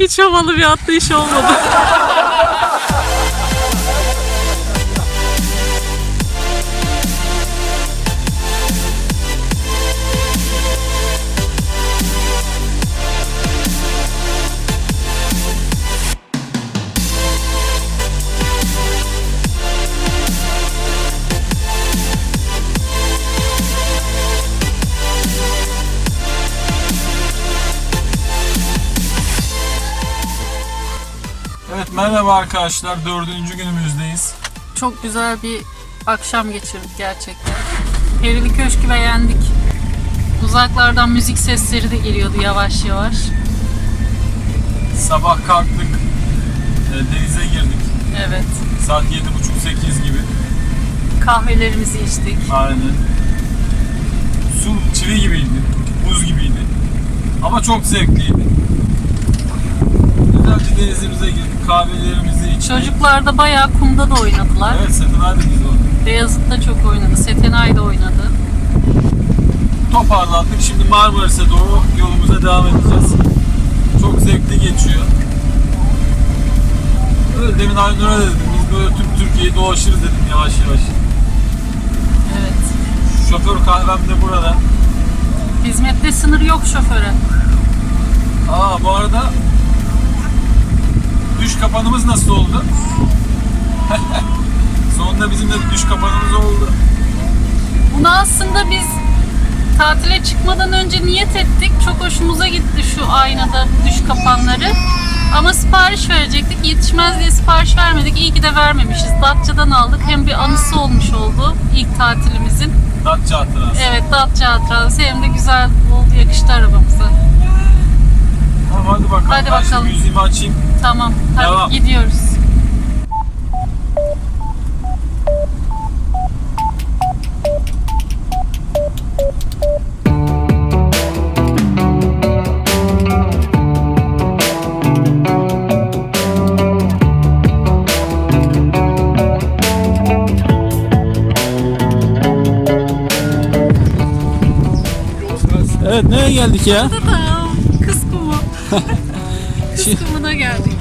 Hiç havalı bir atlayış olmadı. Merhaba arkadaşlar. Dördüncü günümüzdeyiz. Çok güzel bir akşam geçirdik gerçekten. Perili Köşk'ü beğendik. Uzaklardan müzik sesleri de geliyordu yavaş yavaş. Sabah kalktık. e, Denize girdik. Evet. Saat 7.30-8 gibi. Kahvelerimizi içtik. Aynen. Su çivi gibiydi. Buz gibiydi. Ama çok zevkliydi. Güzelce denizimize girdik. Kahvelerimizi içtik. Çocuklar da bayağı kumda da oynadılar. Evet Setin hadi biz orada. Beyazıt da çok oynadı. Setenay da oynadı. Toparlandık. Şimdi Marmaris'e doğru yolumuza devam edeceğiz. Çok zevkli geçiyor. Öyle demin Aynur'a dedim. Biz böyle tüm Türkiye'yi dolaşırız dedim yavaş yavaş. Evet. Şoför kahvem de burada. Hizmette sınır yok şoföre. Aa bu arada düş kapanımız nasıl oldu? Sonunda bizim de düş kapanımız oldu. Bunu aslında biz tatile çıkmadan önce niyet ettik. Çok hoşumuza gitti şu aynada düş kapanları. Ama sipariş verecektik. Yetişmez diye sipariş vermedik. İyi ki de vermemişiz. Datça'dan aldık. Hem bir anısı olmuş oldu ilk tatilimizin. Datça hatırası. Evet Datça hatırası hem de güzel oldu yakıştı arabamıza. Tamam hadi bakalım. Hadi ben bakalım. şimdi yüzüğümü açayım. Tamam hadi Devam. gidiyoruz. Evet nereye geldik ya? Kız kumu. Kız kumuna geldik.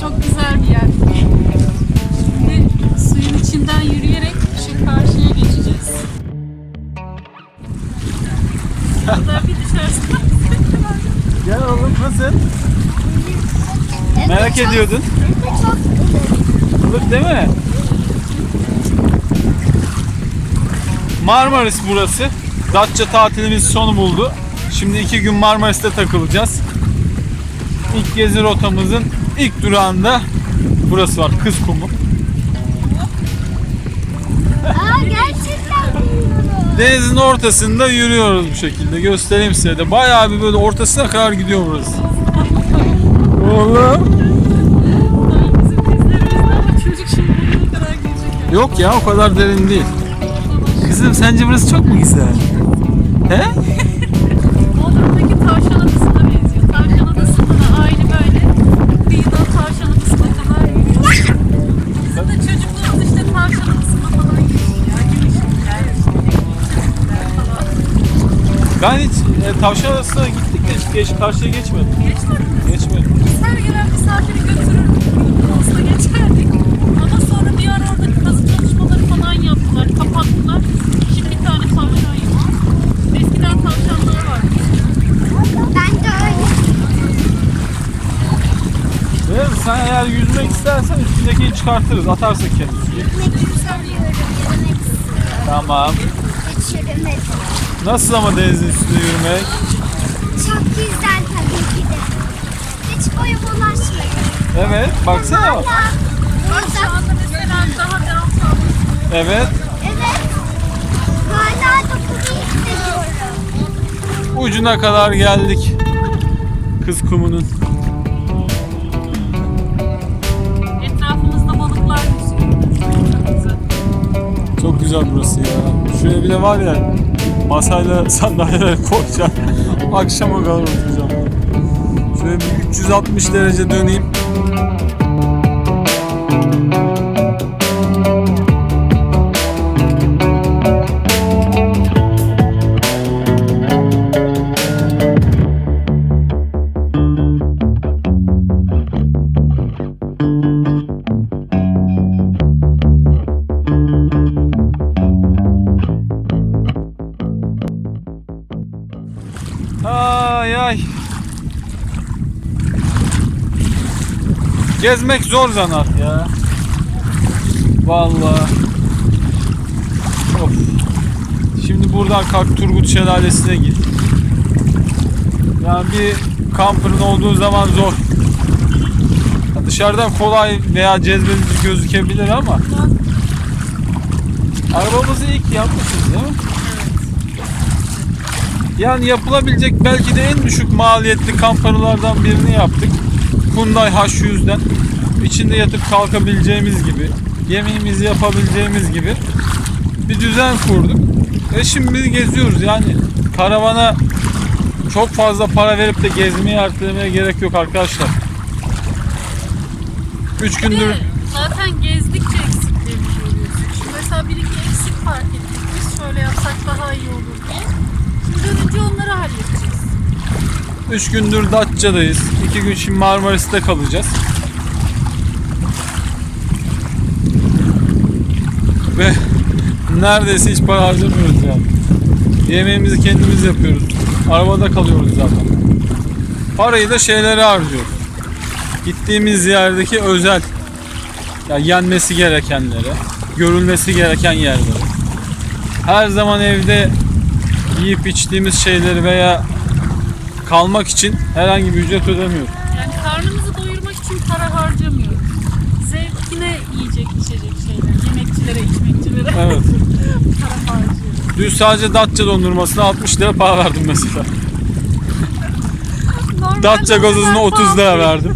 Çok güzel bir yer. Şimdi suyun içinden yürüyerek şu karşıya geçeceğiz. Buradan bir düşersin. Gel oğlum nasıl? Merak ediyordun. Ilık değil mi? Marmaris burası. Datça tatilimiz sonu buldu. Şimdi iki gün Marmaris'te takılacağız. İlk gezi rotamızın ilk durağında burası var. Kız Kumu. Aa gerçekten bilmiyorum. Denizin ortasında yürüyoruz bu şekilde. Göstereyim size de. Bayağı bir böyle ortasına kadar gidiyor burası. Oğlum. Bizim dizlerimizde ama çocuk şimdi buraya kadar gelecek. Yok ya o kadar derin değil. Kızım sence burası çok mu güzel? He? Tavşan Adası'na gittik de hiç geç, karşıya geçmedim. Geçmedi mi? Geçmedim. Biz her gelen misafiri götürürdük. Olsa geçerdik. Ama sonra bir ara orada kazı çalışmaları falan yaptılar. Kapattılar. Şimdi bir tane tavşan yok. Eskiden tavşanlar vardı. Ben de öyle. Ve sen eğer yüzmek istersen üstündekini çıkartırız. Atarsın kendini. Gitmek istemiyorum. Yürümek istiyorum. Tamam. Yürümek. Nasıl ama denizin üstünde yürümek? Çok güzel tabii ki de. Hiç boyu bulaşmadı. Evet. Baksana bak. Hala Bak şu anda mesela daha downtown. Evet. Evet. Hala dokunuyor hissediyorum. Ucuna kadar geldik. Kız kumunun. Etrafımızda balıklar yüzüyor. Çok güzel burası ya. Şuraya bile var ya masayla sandalyeler koyacaksın. Akşama kadar oturacağım. Şöyle bir 360 derece döneyim. Gezmek zor zanaat ya. Vallahi. Of. Şimdi buradan kalk Turgut Şelalesi'ne git. Yani bir kampırın olduğu zaman zor. Ya Dışarıdan kolay veya cezbedici gözükebilir ama arabamızı ilk yapmışız değil mi? Yani yapılabilecek belki de en düşük maliyetli kamperlardan birini yaptık. Hyundai H100'den. İçinde yatıp kalkabileceğimiz gibi, yemeğimizi yapabileceğimiz gibi bir düzen kurduk. Ve şimdi biz geziyoruz yani karavana çok fazla para verip de gezmeyi ertelemeye gerek yok arkadaşlar. 3 Bir gündür zaten gezdikçe eksiklerini görüyorsun. Şimdi mesela bir iki eksik fark ettik. Biz şöyle yapsak daha iyi olur diye. Şimdi dönünce onları halledeceğiz. 3 gündür Datça'dayız. 2 gün şimdi Marmaris'te kalacağız. Ve neredeyse hiç para harcamıyoruz yani. Yemeğimizi kendimiz yapıyoruz. Arabada kalıyoruz zaten. Parayı da şeylere harcıyoruz. Gittiğimiz yerdeki özel ya yenmesi gerekenlere, görülmesi gereken yerlere. Her zaman evde yiyip içtiğimiz şeyleri veya kalmak için herhangi bir ücret ödemiyoruz. Yani karnımızı doyurmak için para harcamıyoruz. Zevkine yiyecek içecek şeyler. Yemekçilere, içmekçilere Evet. para harcıyoruz. Dün sadece Datça dondurmasına 60 lira para verdim mesela. Normalde Datça gazozuna kadar 30 lira verdim.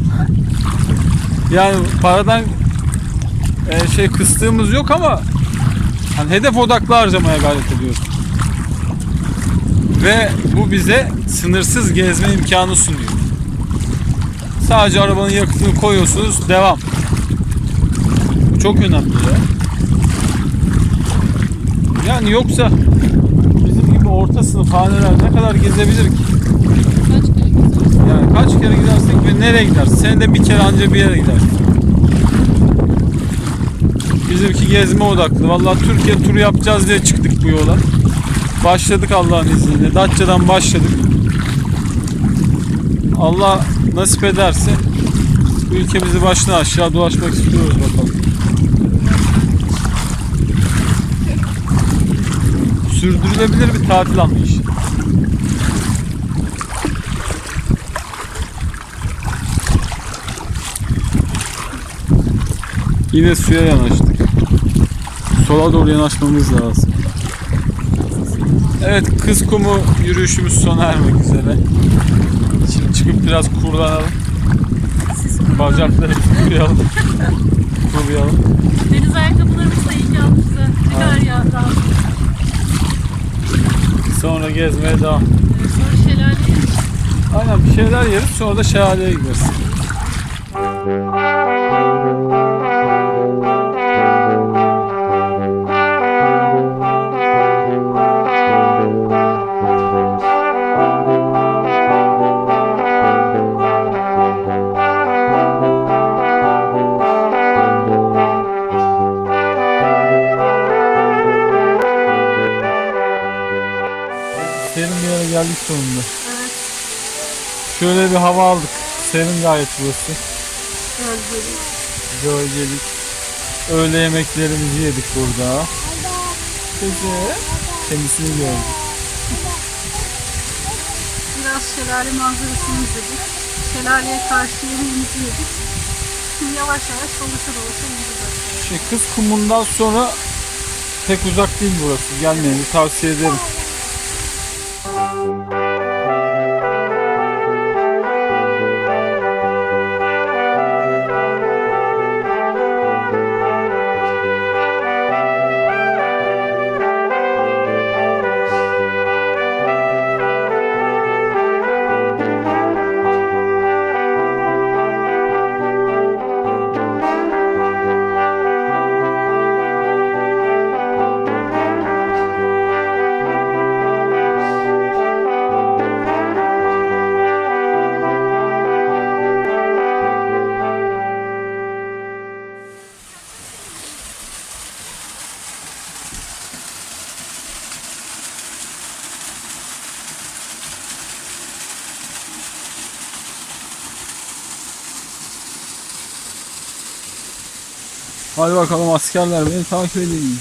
Yani paradan e, şey kıstığımız yok ama hani hedef odaklı harcamaya gayret ediyoruz. Ve bu bize sınırsız gezme imkanı sunuyor. Sadece arabanın yakıtını koyuyorsunuz, devam. Bu çok önemli ya. Yani yoksa bizim gibi orta sınıf haneler ne kadar gezebilir ki? Kaç kere gidiyoruz? Yani kaç kere gidersek ve nereye gidersin? Senede bir kere anca bir yere gidersin. Bizimki gezme odaklı. Vallahi Türkiye turu yapacağız diye çıktık bu yola. Başladık Allah'ın izniyle. Datça'dan başladık. Allah nasip ederse ülkemizi baştan aşağı dolaşmak istiyoruz bakalım. Sürdürülebilir bir tatil anlayışı. Yine suya yanaştık. Sola doğru yanaşmamız lazım. Evet, kız kumu yürüyüşümüz sona ermek üzere. Şimdi çıkıp biraz kurlanalım. Bacakları kuruyalım. Kuruyalım. Deniz ayakkabılarımız da iyi bize. Ne kadar ya. Sonra gezmeye devam. Evet, Sonra şelale Aynen bir şeyler yeriz sonra da şelaleye gideriz. Geldik sonunda. Evet. Şöyle bir hava aldık. Serin gayet burası. Gölgelik. Gölgelik. Öğle yemeklerimizi yedik burada. Kızı. Kendisini gördük. Biraz şelale manzarasını izledik. Şelaleye karşı yemeğimizi yedik. Şimdi yavaş yavaş dolaşa dolaşa gideceğiz. Şey, kız kumundan sonra pek uzak değil burası. Gelmeyeni tavsiye ederim. Hadi bakalım askerler beni takip edin.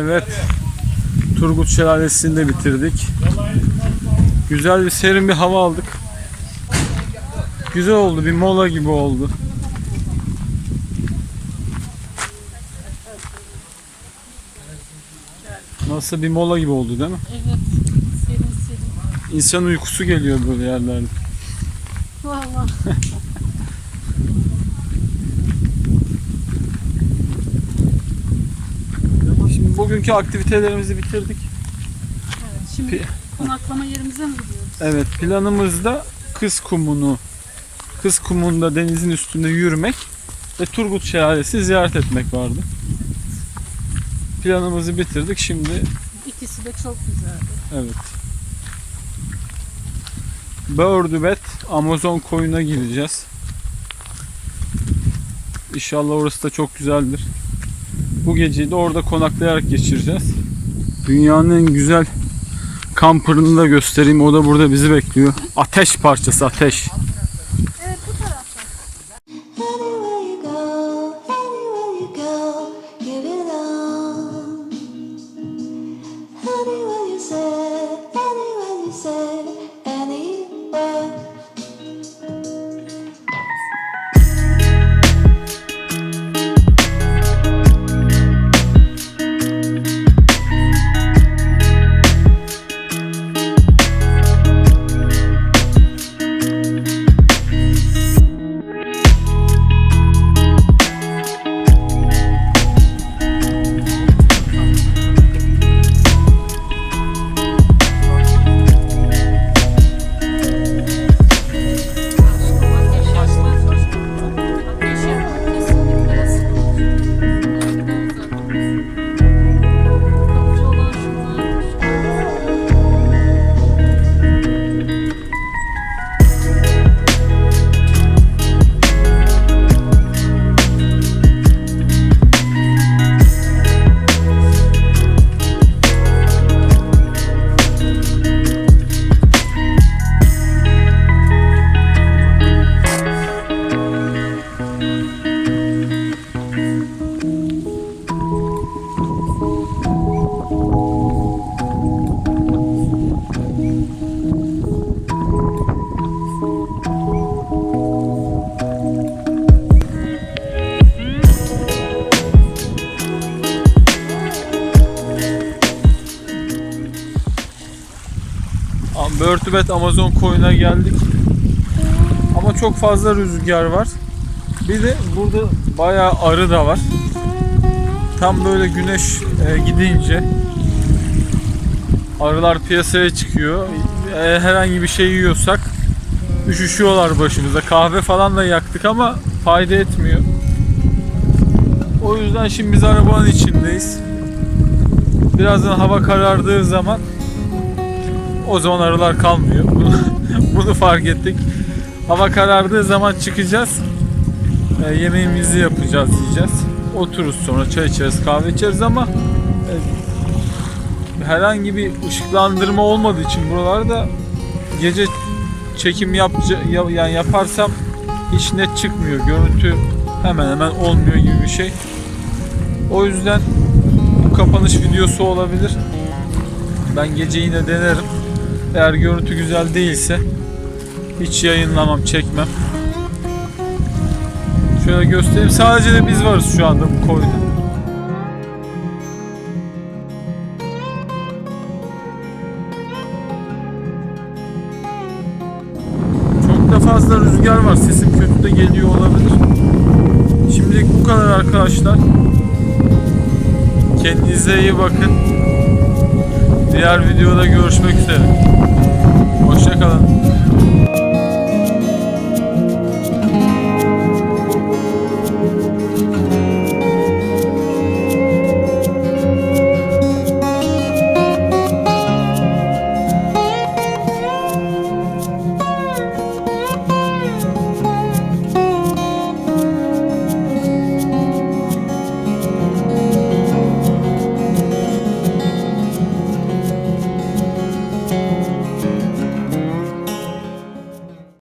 Evet. Turgut Şelalesi'ni de bitirdik. Güzel bir serin bir hava aldık. Güzel oldu. Bir mola gibi oldu. Nasıl bir mola gibi oldu değil mi? Evet. Serin serin. İnsan uykusu geliyor böyle yerlerde. Valla. Şimdi bugünkü aktivitelerimizi bitirdik. Evet. Şimdi konaklama yerimize mi gidiyoruz? Evet planımızda Kız Kumu'nu Kız Kumu'nda denizin üstünde yürümek ve Turgut Şelalesi ziyaret etmek vardı. Planımızı bitirdik. Şimdi İkisi de çok güzeldi. evet. Bördübet Amazon koyuna gideceğiz. İnşallah orası da çok güzeldir. Bu geceyi de orada konaklayarak geçireceğiz. Dünyanın en güzel kampırını da göstereyim. O da burada bizi bekliyor. Ateş parçası ateş. Börtübet Amazon koyuna geldik. Ama çok fazla rüzgar var. Bir de burada bayağı arı da var. Tam böyle güneş e, gidince arılar piyasaya çıkıyor. E, herhangi bir şey yiyorsak üşüşüyorlar başımıza. Kahve falan da yaktık ama fayda etmiyor. O yüzden şimdi biz arabanın içindeyiz. Birazdan hava karardığı zaman o zaman arılar kalmıyor. Bunu, bunu fark ettik. Hava karardığı zaman çıkacağız. E, yemeğimizi yapacağız, yiyeceğiz. Otururuz sonra çay içeriz, kahve içeriz ama e, herhangi bir ışıklandırma olmadığı için buralarda gece çekim yapca, ya- yani yaparsam hiç net çıkmıyor. Görüntü hemen hemen olmuyor gibi bir şey. O yüzden bu kapanış videosu olabilir. Ben gece yine denerim. Eğer görüntü güzel değilse hiç yayınlamam, çekmem. Şöyle göstereyim. Sadece de biz varız şu anda bu koyda. Çok da fazla rüzgar var. Sesim kötü de geliyor olabilir. Şimdilik bu kadar arkadaşlar. Kendinize iyi bakın. Diğer videoda görüşmek üzere. Hoşçakalın.